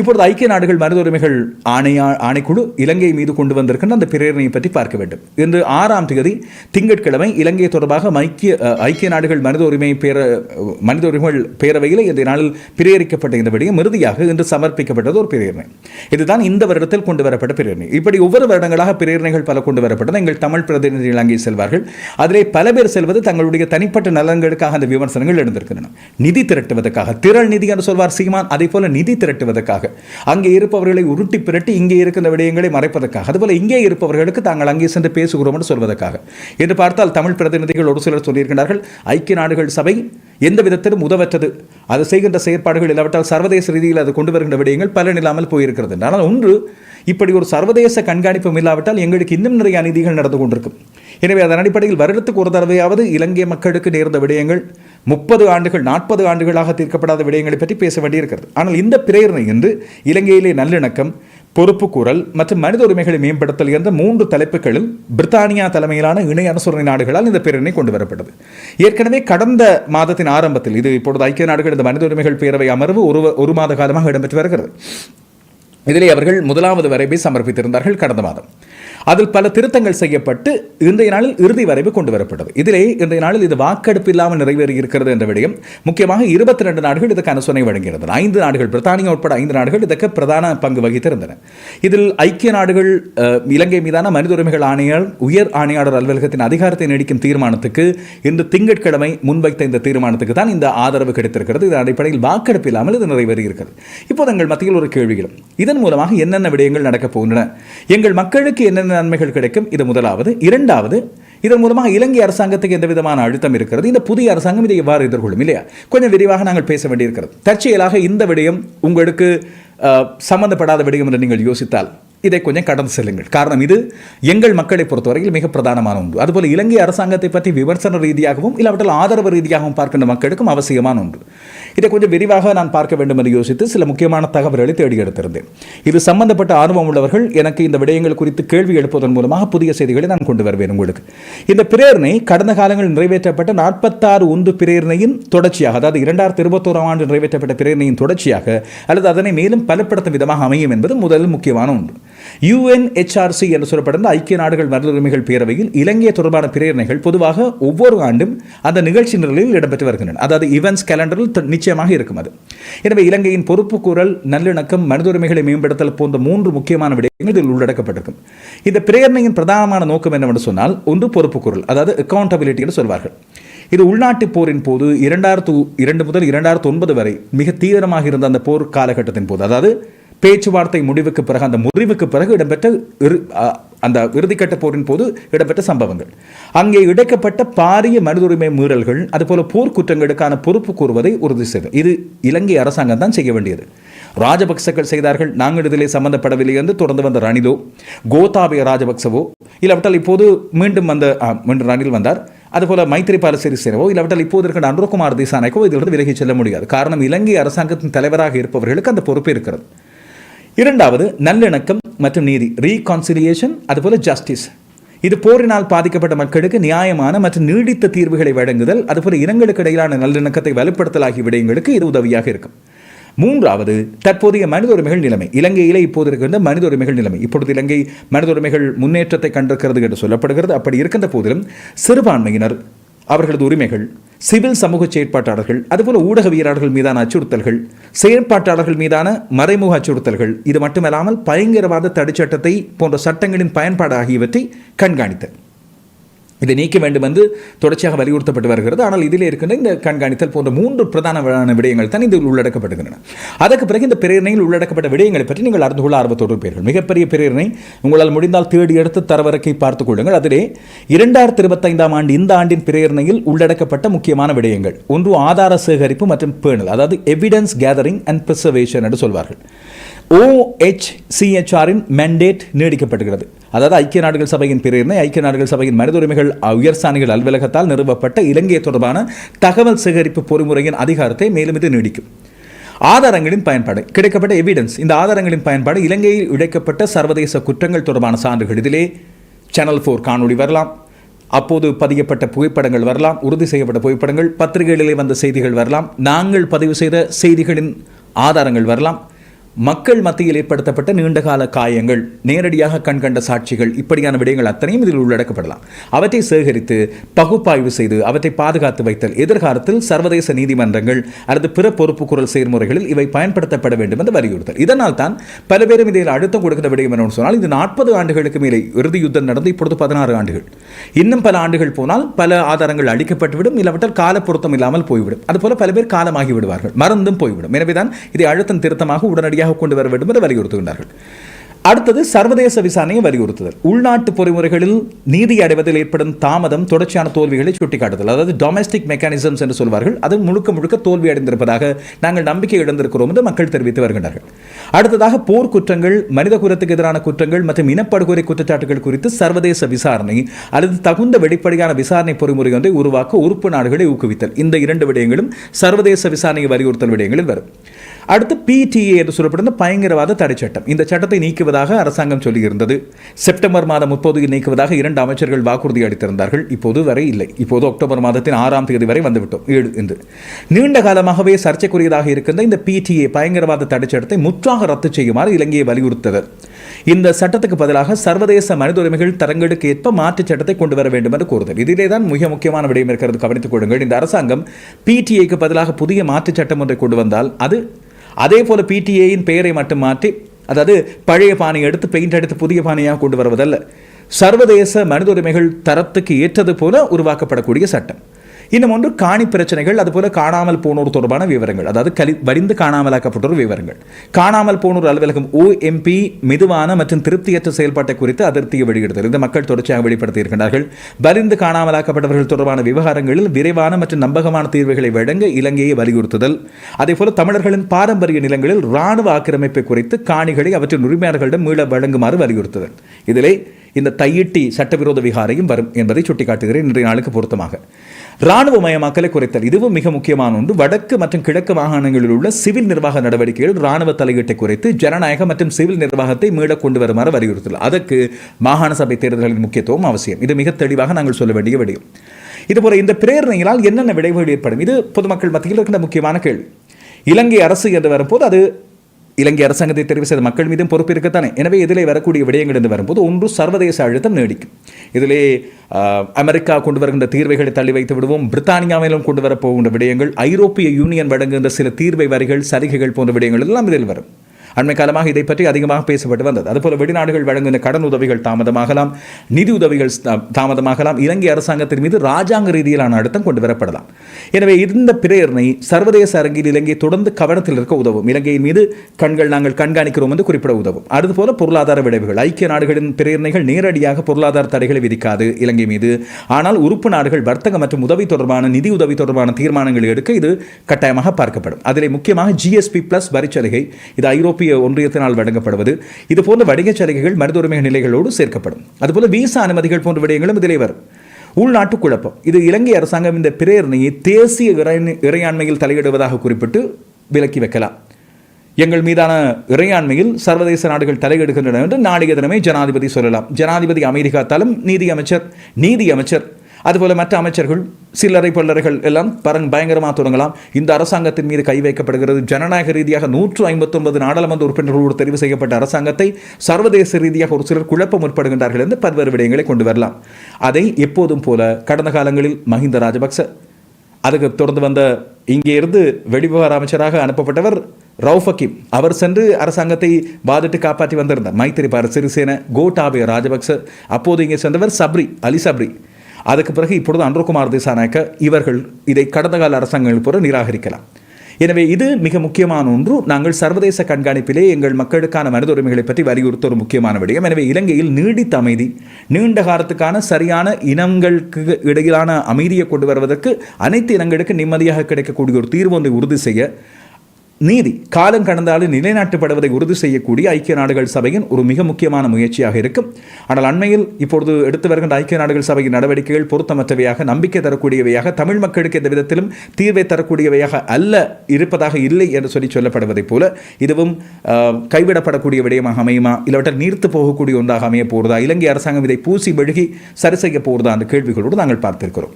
இப்பொழுது ஐக்கிய நாடுகள் மனித உரிமைகள் ஆணையா ஆணைக்குழு இலங்கை மீது கொண்டு வந்திருக்கின்ற அந்த பிரேரணையை பற்றி பார்க்க வேண்டும். இன்று ஆறாம் தேதி திங்கட்கிழமை இலங்கை தொடர்பாக ஐக்கிய ஐக்கிய நாடுகள் மனித உரிமை பேர மனித உரிமைகள் பேரவையில் இந்த நாளில் பிரேரிக்கப்பட்ட இந்த விடயம் இறுதியாக இன்று சமர்ப்பிக்கப்பட்டது ஒரு பிரேரணை. இதுதான் இந்த வருடத்தில் கொண்டு வரப்பட்ட பிரேரணை. இப்படி ஒவ்வொரு வருடங்களாக பிரேரணைகள் பல கொண்டு வரப்பட்டது எங்கள் தமிழ் பிரதிநிதிகள் அங்கே செல்வார்கள். அதிலே பல பேர் செல்வது தங்களுடைய தனிப்பட்ட நலன்களுக்காக அந்த விமர்சனங்கள் எழுந்திருக்கின்றன. நிதி திரட்டுவதற்காக திரள் நிதி என்று சொல்வார் சீமான் அதே போல நிதி திரட்டுவதற்காக அங்கே இருப்பவர்களை உருட்டி பிரட்டி இங்கே இருக்கின்ற விடயங்களை மறைப்பதற்காக. அதுபோல் இங்கே இருப்பவர்களுக்கு தாங்கள் அங்கே சென்று பேசுகிறோம் என்று சொல்வதற்காக. என்று பார்த்தால் தமிழ் பிரதிநிதிகள் ஒரு சிலர் சொல்லியிருக்கிறார்கள் ஐக்கிய நாடுகள் சபை எந்த விதத்திலும் உதவற்றது. அது செய்கின்ற செயற்பாடுகள் இல்லாவிட்டால் சர்வதேச ரீதியில் அது கொண்டு வருகின்ற விடயங்கள் பலன் இல்லாமல் போயிருக்கிறது. ஆனால் ஒன்று இப்படி ஒரு சர்வதேச கண்காணிப்பும் இல்லாவிட்டால் எங்களுக்கு இன்னும் நிறைய அநீதிகள் நடந்து கொண்டிருக்கும். எனவே அதன் அடிப்படையில் வருடத்துக்கு ஒரு தடவையாவது இலங்கை மக்களுக்கு நேர்ந்த விடயங்கள் முப்பது ஆண்டுகள் நாற்பது ஆண்டுகளாக தீர்க்கப்படாத விடயங்களை பற்றி பேச வேண்டியிருக்கிறது. ஆனால் இந்த பிரேரணை என்று இலங்கையிலே நல்லிணக்கம் பொறுப்புக்கூறல் மற்றும் மனித உரிமைகளை மேம்படுத்தல் என்ற மூன்று தலைப்புகளில் பிரித்தானியா தலைமையிலான இணை அனுசரணை நாடுகளால் இந்த பேரணி கொண்டு வரப்பட்டது. ஏற்கனவே கடந்த மாதத்தின் ஆரம்பத்தில் இது இப்பொழுது ஐக்கிய நாடுகள் இந்த மனித உரிமைகள் பேரவை அமர்வு ஒரு ஒரு மாத காலமாக இடம்பெற்று வருகிறது. இதிலே அவர்கள் முதலாவது வரைவை சமர்ப்பித்திருந்தார்கள் கடந்த மாதம். அதில் பல திருத்தங்கள் செய்யப்பட்டு இன்றைய நாளில் இறுதி வரைவு கொண்டு வரப்பட்டது இதிலே இன்றைய நாளில் இது வாக்கெடுப்பு இல்லாமல் நிறைவேறி இருக்கிறது என்ற விடயம். முக்கியமாக இருபத்தி ரெண்டு நாடுகள் இதற்கு அனுசரணை வழங்கியிருந்தன. ஐந்து நாடுகள் பிரித்தானியா உட்பட ஐந்து நாடுகள் இதற்கு பிரதான பங்கு வகித்திருந்தன. இதில் ஐக்கிய நாடுகள் இலங்கை மீதான மனித உரிமைகள் ஆணையர் உயர் ஆணையாளர் அலுவலகத்தின் அதிகாரத்தை நீடிக்கும் தீர்மானத்துக்கு இன்று திங்கட்கிழமை முன்வைத்த இந்த தீர்மானத்துக்கு தான் இந்த ஆதரவு கிடைத்திருக்கிறது. இதன் அடிப்படையில் வாக்கெடுப்பு இல்லாமல் இது நிறைவேறி இருக்கிறது. இப்போது எங்கள் மத்தியில் ஒரு கேள்விகளும் இதன் மூலமாக என்னென்ன விடயங்கள் நடக்கப் போகின்றன? எங்கள் மக்களுக்கு என்னென்ன நன்மைகள் கிடைக்கும்? இது முதலாவது. இரண்டாவது இதன் மூலமாக இலங்கை அரசாங்கத்துக்கு எந்த விதமான அழுத்தம் இருக்கிறது? இந்த புதிய அரசாங்கம் இதை எவ்வாறு எதிர்கொள்ளும்? இல்லையா? கொஞ்சம் விரிவாக நாங்கள் பேச வேண்டியிருக்கிறது. தற்செயலாக இந்த விடயம் உங்களுக்கு சம்பந்தப்படாத விடயம் என்று நீங்கள் யோசித்தால் இதை கொஞ்சம் கடந்து செல்லுங்கள். காரணம் இது எங்கள் மக்களை பொறுத்தவரையில் மிக பிரதானமான ஒன்று. அதுபோல் இலங்கை அரசாங்கத்தை பற்றி விமர்சன ரீதியாகவும் இல்லாவிட்டால் ஆதரவு ரீதியாகவும் பார்க்கின்ற மக்களுக்கும் அவசியமான ஒன்று. இதை கொஞ்சம் விரிவாக நான் பார்க்க வேண்டும் என்று யோசித்து சில முக்கியமான தகவல்களை தேடி எடுத்திருந்தேன். இது சம்பந்தப்பட்ட ஆர்வம் உள்ளவர்கள் எனக்கு இந்த விடயங்கள் குறித்து கேள்வி எழுப்புவதன் மூலமாக புதிய செய்திகளை நான் கொண்டு வருவேன் உங்களுக்கு. இந்த பிரேரணை கடந்த காலங்களில் நிறைவேற்றப்பட்ட நாற்பத்தாறு உந்து பிரேரணையின் தொடர்ச்சியாக அதாவது இரண்டாயிரத்தி இருபத்தோராம் ஆண்டு நிறைவேற்றப்பட்ட பிரேரணையின் தொடர்ச்சியாக அல்லது அதனை மேலும் பலப்படுத்தும் விதமாக அமையும் என்பது முதலில் முக்கியமான ஒன்று. யுஎன்ஹெச்ஆர்சி என்று சொல்லப்படுகிற ஐக்கிய நாடுகள் மனித உரிமைகள் பேரவையில் இலங்கை தொடர்பான பிரேரணைகள் பொதுவாக ஒவ்வொரு ஆண்டும் அந்த நிகழ்ச்சி நிரலில் இடம்பெற்று வருகின்றன. அதாவது இவன்ஸ் கேலண்டரில் நிச்சயமாக இருக்கும் அது. எனவே இலங்கையின் பொறுப்புக்கூறல் நல்லிணக்கம் மனித உரிமைகளை மேம்படுத்தல் போன்ற மூன்று முக்கியமான விடயங்கள் இதில் உள்ளடக்கப்பட்டிருக்கும். இந்த பிரேரணையின் பிரதானமான நோக்கம் என்னவென்று சொன்னால் ஒன்று பொறுப்புக்கூறல் அதாவது அக்கௌண்டபிலிட்டி என்று சொல்வார்கள். இது உள்நாட்டு போரின் போது இரண்டாயிரத்து இரண்டு முதல் இரண்டாயிரத்து ஒன்பது வரை மிக தீவிரமாக இருந்த அந்த போர் காலகட்டத்தின் போது அதாவது பேச்சுவார்த்தை முடிவுக்கு பிறகு அந்த முடிவுக்கு பிறகு இடம்பெற்ற அந்த இறுதிக்கட்ட போரின் போது இடம்பெற்ற சம்பவங்கள். அங்கே இடைக்கப்பட்ட பாரிய மனித உரிமை மீறல்கள் அதுபோல போர்க்குற்றங்களுக்கான பொறுப்பு கூறுவதை உறுதி செய்தது. இது இலங்கை அரசாங்கம் தான் செய்ய வேண்டியது. ராஜபக்சர்கள் செய்தார்கள் நாங்கள் இதிலே சம்பந்தப்படவில்லை என்று தொடர்ந்து வந்த ரணிலோ கோத்தாபய ராஜபக்சவோ இல்லாவிட்டால் இப்போது மீண்டும் வந்த மீண்டும் ரணில் வந்தார். அதுபோல மைத்திரிபால சிறிசேனவோ இல்லாவிட்டால் இப்போது இருக்கிற அனுரகுமார் திசாநாயக்கோ இதிலிருந்து விலகி செல்ல முடியாது. காரணம் இலங்கை அரசாங்கத்தின் தலைவராக இருப்பவர்களுக்கு அந்த பொறுப்பு இருக்கிறது. இரண்டாவது நல்லிணக்கம் மற்றும் நீதி ரீகான்சிலியேஷன் அதுபோல ஜஸ்டிஸ் இது போரினால் பாதிக்கப்பட்ட மக்களுக்கு நியாயமான மற்றும் நீடித்த தீர்வுகளை வழங்குதல் அதுபோல இனங்களுக்கு இடையிலான நல்லிணக்கத்தை வலுப்படுத்தல் ஆகிய விடயங்களுக்கு இது உதவியாக இருக்கும். மூன்றாவது தற்போதைய மனித உரிமைகள் நிலைமை. இலங்கையிலே இப்போது இருக்கின்ற மனித உரிமைகள் நிலைமை. இப்பொழுது இலங்கை மனித உரிமைகள் முன்னேற்றத்தை கண்டிருக்கிறது என்று சொல்லப்படுகிறது. அப்படி இருக்கின்ற போதிலும் சிறுபான்மையினர் அவர்களது உரிமைகள் சிவில் சமூக செயற்பாட்டாளர்கள் அதுபோல் ஊடகவியலாளர்கள் மீதான அச்சுறுத்தல்கள் செயற்பாட்டாளர்கள் மீதான மறைமுக அச்சுறுத்தல்கள் இது மட்டுமல்லாமல் பயங்கரவாத தடுச்சட்டத்தை போன்ற சட்டங்களின் பயன்பாடு ஆகியவற்றை கண்காணித்தது. இதை நீக்க வேண்டும் என்று தொடர்ச்சியாக வலியுறுத்தப்பட்டு வருகிறது. ஆனால் இதிலே இருக்கின்ற இந்த கண்காணித்தல் போன்ற மூன்று பிரதான விடயங்கள் தான் இதில் உள்ளடக்கப்படுகின்றன. அதற்கு பிறகு இந்த பிரேரணையில் உள்ளடக்கப்பட்ட விடயங்களை பற்றி நீங்கள் அறிந்து கொள்ள ஆர்வத்தோடு இருப்பீர்கள். மிகப்பெரிய பிரேரணை உங்களால் முடிந்தால் தேடி எடுத்து தரவரக்கை பார்த்துக் கொள்ளுங்கள். அதிலே இரண்டாயிரத்தி இருபத்தைந்தாம் ஆண்டு இந்த ஆண்டின் பிரேரணையில் உள்ளடக்கப்பட்ட முக்கியமான விடயங்கள். ஒன்று ஆதார சேகரிப்பு மற்றும் பேணல் அதாவது எவிடன்ஸ் கேதரிங் அண்ட் ப்ரிசர்வேஷன் என்று சொல்வார்கள். ஓஹெச்சிஹெச்ஆரின் மெண்டேட் நீடிக்கப்படுகிறது அதாவது ஐக்கிய நாடுகள் சபையின் பிரிவினை ஐக்கிய நாடுகள் சபையின் மனித உரிமைகள் உயர்சாணிகள் அலுவலகத்தால் நிறுவப்பட்ட இலங்கை தொடர்பான தகவல் சேகரிப்பு பொறிமுறையின் அதிகாரத்தை மேலும் இது நீடிக்கும். ஆதாரங்களின் பயன்பாடு கிடைக்கப்பட்ட எவிடன்ஸ் இந்த ஆதாரங்களின் பயன்பாடு இலங்கையில் இழைக்கப்பட்ட சர்வதேச குற்றங்கள் தொடர்பான சான்றுகள் இதிலே. சேனல் ஃபோர் காணொளி வரலாம். அப்போது பதியப்பட்ட புகைப்படங்கள் வரலாம். உறுதி செய்யப்பட்ட புகைப்படங்கள் பத்திரிகைகளிலே வந்த செய்திகள் வரலாம். நாங்கள் பதிவு செய்த செய்திகளின் ஆதாரங்கள் வரலாம். மக்கள் மத்தியில் ஏற்படுத்தப்பட்ட நீண்டகால காயங்கள் நேரடியாக கண்கண்ட சாட்சிகள் இப்படியான விடயங்கள் அத்தனையும் இதில் உள்ளடக்கப்படலாம். அவற்றை சேகரித்து பகுப்பாய்வு செய்து அவற்றை பாதுகாத்து வைத்தல் எதிர்காலத்தில் சர்வதேச நீதிமன்றங்கள் அல்லது பிற பொறுப்பு குரல் செயல்முறைகளில் இவை பயன்படுத்தப்பட வேண்டும் என்று வலியுறுத்தல். இதனால் தான் பல பேரும் இதில் அழுத்தம் கொடுக்கிற விடயம் என்னன்னு சொன்னால் இது நாற்பது ஆண்டுகளுக்கு மேலே இறுதி யுத்தம் நடந்து இப்பொழுது பதினாறு ஆண்டுகள். இன்னும் பல ஆண்டுகள் போனால் பல ஆதாரங்கள் அளிக்கப்பட்டுவிடும் இல்லாவிட்டால் கால பொருத்தம் இல்லாமல் போய்விடும். அதுபோல பல பேர் காலமாகி விடுவார்கள் மறந்தும் போய்விடும். எனவேதான் இதை அழுத்தம் திருத்தமாக உடனடியாக கொண்டு வர வேண்டும் என்று வலியுறுத்துகின்றார்கள். அடுத்தது சர்வதேச விசாரணையை வலியுறுத்துதல். உள்நாட்டு பொறிமுறைகளில் நீதி அடைவதில் ஏற்படும் தாமதம் தொடர்ச்சியான தோல்விகளை சுட்டிக்காட்டுதல். அதாவது டொமஸ்டிக் மெக்கானிசம்ஸ் என்று சொல்வார்கள். அது முழுக்க முழுக்க தோல்வி அடைந்திருப்பதாக நாங்கள் நம்பிக்கை இழந்திருக்கிறோம் என்று மக்கள் தெரிவித்து வருகின்றார்கள். அடுத்ததாக போர் குற்றங்கள் மனித குலத்துக்கு எதிரான குற்றங்கள் மற்றும் இனப்படுகொலை குற்றச்சாட்டுகள் குறித்து சர்வதேச விசாரணை அல்லது தகுந்த வெளிப்படையான விசாரணை பொறிமுறை ஒன்றை உருவாக்க உறுப்பு நாடுகளை ஊக்குவித்தல். இந்த இரண்டு விடயங்களும் சர்வதேச விசாரணையை வலியுறுத்தல் விடயங்களில் வரும். அடுத்து பிடிஏ என்று சொல்லப்படுகிற பயங்கரவாத தடை சட்டம். இந்த சட்டத்தை நீக்குவதாக அரசாங்கம் சொல்லியிருந்தது. செப்டம்பர் மாதம் முப்பது நீக்குவதாக இரண்டு அமைச்சர்கள் வாக்குறுதி அளித்திருந்தார்கள். இப்போது வரை இல்லை. இப்போது அக்டோபர் மாதத்தின் ஆறாம் தேதி வரை வந்துவிட்டோம். ஏழு என்று. நீண்ட காலமாகவே சர்ச்சைக்குரியதாக இருக்கின்ற இந்த பிடிஏ பயங்கரவாத தடை சட்டத்தை முற்றாக ரத்து செய்யுமாறு இலங்கையை வலியுறுத்தது இந்த சட்டத்துக்கு பதிலாக சர்வதேச மனித உரிமைகள் தரங்களுக்கு ஏற்ப மாற்றுச் சட்டத்தை கொண்டு வர வேண்டும் என்று கூறுதல். இதிலே தான் மிக முக்கியமான விடயம் இருக்கிறது. கவனித்துக் கொள்ளுங்கள். இந்த அரசாங்கம் பிடிஐக்கு பதிலாக புதிய மாற்றுச் சட்டம் ஒன்றை கொண்டு வந்தால் அது அதே போல பிடிஏயின் பெயரை மட்டும் மாற்றி அதாவது பழைய பானை எடுத்து பெயிண்ட் எடுத்து புதிய பானையாக கொண்டு வருவதல்ல. சர்வதேச மனித உரிமைகள் தரத்துக்கு ஏற்றது போல உருவாக்கப்படக்கூடிய சட்டம். இன்னும் ஒன்று காணி பிரச்சனைகள் அதுபோல காணாமல் போனோர் தொடர்பான விவரங்கள். அதாவது கலி வலிந்து காணாமலாக்கப்பட்டோர் விவரங்கள். காணாமல் போனோர் அலுவலகம் ஓஎம்பி மெதுவான மற்றும் திருப்தியற்ற செயல்பாட்டை குறித்து அதிருப்தியை வெளியிடுதல். இந்த மக்கள் தொடர்ச்சியாக வெளிப்படுத்தி இருக்கின்றார்கள் வலிந்து காணாமலாக்கப்பட்டவர்கள் தொடர்பான விவகாரங்களில் விரைவான மற்றும் நம்பகமான தீர்வுகளை வழங்க இலங்கையை வலியுறுத்துதல். அதேபோல தமிழர்களின் பாரம்பரிய நிலங்களில் இராணுவ ஆக்கிரமிப்பு குறித்து காணிகளை அவற்றின் உரிமையாளர்களிடம் மீள வழங்குமாறு வலியுறுத்துதல். இதிலே இந்த தையிட்டி சட்டவிரோத விகாரையும் வரும் என்பதை சுட்டிக்காட்டுகிறேன் இன்றைய நாளுக்கு பொருத்தமாக. இராணுவ மயமாக்கலை குறைத்தல் இதுவும் மிக முக்கியமான ஒன்று. வடக்கு மற்றும் கிழக்கு மாகாணங்களில் உள்ள சிவில் நிர்வாக நடவடிக்கைகள் இராணுவ தலையீட்டை குறைத்து ஜனநாயக மற்றும் சிவில் நிர்வாகத்தை மீள கொண்டு வருமாறு வலியுறுத்தல். அதற்கு மாகாண சபை தேர்தல்களின் முக்கியத்துவம் அவசியம். இது மிக தெளிவாக நாங்கள் சொல்ல வேண்டிய விடயம். இதுபோல இந்த பிரேரணைகளால் என்னென்ன விளைவுகள் ஏற்படும்? இது பொதுமக்கள் மத்தியில் இருக்கின்ற முக்கியமான கேள்வி. இலங்கை அரசு என்று வரும்போது அது இலங்கை அரசாங்கத்தை தெரிவு செய்த மக்கள் மீதும் பொறுப்பு இருக்கத்தானே? எனவே இதிலே வரக்கூடிய விடயங்கள் என்று வரும்போது ஒன்று சர்வதேச அழுத்தம் நீடிக்கும். இதிலே அமெரிக்கா கொண்டு வருகின்ற தீர்வைகளை தள்ளி வைத்து விடுவோம். பிரித்தானியாவிலும் கொண்டு வரப்போகின்ற விடயங்கள் ஐரோப்பிய யூனியன் வழங்குகின்ற சில தீர்வை வரிகள் சலுகைகள் போன்ற விடயங்கள் எல்லாம் இதில் வரும். அண்மை காலமாக இதை பற்றி அதிகமாக பேசப்பட்டு வந்தது. அதுபோல வெளிநாடுகள் வழங்கும் கடன் உதவிகள் தாமதமாகலாம் நிதி உதவிகள் தாமதமாகலாம் இலங்கை அரசாங்கத்தின் மீது ராஜாங்க ரீதியிலான அழுத்தம் கொண்டு வரப்படலாம் எனவே இந்த பிரேரணை சர்வதேச அரங்கில் இலங்கை தொடர்ந்து கவனத்தில் இருக்க உதவும். இலங்கையின் மீது கண்கள் நாங்கள் கண்காணிக்கிறோம் என்று குறிப்பிட உதவும். அதுபோல பொருளாதார விளைவுகள். ஐக்கிய நாடுகளின் பிரேரணைகள் நேரடியாக பொருளாதார தடைகளை விதிக்காது இலங்கை மீது. ஆனால் உறுப்பு நாடுகள் வர்த்தக மற்றும் உதவி தொடர்பான நிதி உதவி தொடர்பான தீர்மானங்களை எடுக்க இது கட்டாயமாக பார்க்கப்படும். அதிலே முக்கியமாக ஜிஎஸ்பி பிளஸ் வரிச்சலுகை இது ஐரோப்பிய ஐரோப்பிய ஒன்றியத்தினால் வழங்கப்படுவது. இதுபோன்ற வணிகச் சலுகைகள் மனித உரிமை நிலைகளோடு சேர்க்கப்படும். அதுபோல விசா அனுமதிகள் போன்ற விடயங்களும் இதிலே வரும். உள்நாட்டு குழப்பம். இது இலங்கை அரசாங்கம் இந்த பிரேரணையை தேசிய இறை- இறையாண்மையில் தலையிடுவதாக குறிப்பிட்டு விலக்கி வைக்கலாம். எங்கள் மீதான இறையாண்மையில் சர்வதேச நாடுகள் தலையிடுகின்றன என்று நாளைய தினமே ஜனாதிபதி சொல்லலாம். ஜனாதிபதி அமெரிக்காத்தாலும் நீதி அமைச்சர் நீதி அமைச்சர் அதுபோல் மற்ற அமைச்சர்கள் சில்லறை பல்லர்கள் எல்லாம் பரங் பயங்கரமாக தொடங்கலாம். இந்த அரசாங்கத்தின் மீது கை வைக்கப்படுகிறது. ஜனநாயக ரீதியாக நூற்று ஐம்பத்தொன்பது நாடாளுமன்ற உறுப்பினர்களோடு தெரிவு செய்யப்பட்ட அரசாங்கத்தை சர்வதேச ரீதியாக ஒரு சிலர் குழப்ப முற்படுகின்றார்கள் என்று பல்வேறு விடயங்களை கொண்டு வரலாம். அதை எப்போதும் போல கடந்த காலங்களில் மஹிந்த ராஜபக்ச அதுக்கு தொடர்ந்து வந்த இங்கே இருந்து வெளிவிவகார அமைச்சராக அனுப்பப்பட்டவர் ரவுஃபக்கிம் அவர் சென்று அரசாங்கத்தை வாதிட்டு காப்பாற்றி வந்திருந்தார். மைத்திரிபால சிறிசேன கோட்டாபய ராஜபக்ச அப்போது இங்கே சென்றவர் சப்ரி அலி சப்ரி. அதுக்கு பிறகு இப்பொழுது அன்ருகுமார் திசாநாயக்க இவர்கள் இதை கடந்த கால அரசாங்கங்கள் போல நிராகரிக்கலாம். எனவே இது மிக முக்கியமான ஒன்று. நாங்கள் சர்வதேச கண்காணிப்பிலே எங்கள் மக்களுக்கான மனித உரிமைகளை பற்றி வலியுறுத்த ஒரு முக்கியமான விடயம். எனவே இலங்கையில் நீடித்த அமைதி நீண்ட காலத்துக்கான சரியான இனங்களுக்கு இடையிலான அமைதியை கொண்டு வருவதற்கு அனைத்து இனங்களுக்கு நிம்மதியாக கிடைக்கக்கூடிய ஒரு தீர்வு ஒன்றை உறுதி செய்ய நீதி. காலம் கடந்தாலும் நிலைநாட்டப்படுவதை உறுதி செய்யக்கூடிய ஐக்கிய நாடுகள் சபையின் ஒரு மிக முக்கியமான முயற்சியாக இருக்கும். ஆனால் அண்மையில் இப்பொழுது எடுத்து வருகின்ற ஐக்கிய நாடுகள் சபையின் நடவடிக்கைகள் பொருத்தமற்றவையாக நம்பிக்கை தரக்கூடியவையாக தமிழ் மக்களுக்கு எந்த விதத்திலும் தீர்வை தரக்கூடியவையாக அல்ல இருப்பதாக இல்லை என்று சொல்லி சொல்லப்படுவதைப் போல இதுவும் ஆஹ், கைவிடப்படக்கூடிய விடயமாக அமையுமா? இல்லாவிட்டால் நீர்த்து போகக்கூடிய ஒன்றாக அமைய போகிறதா? இலங்கை அரசாங்கம் இதை பூசி மெழுகி சரி செய்ய போகிறதா? அந்த கேள்விகளோடு நாங்கள் பார்த்திருக்கிறோம்.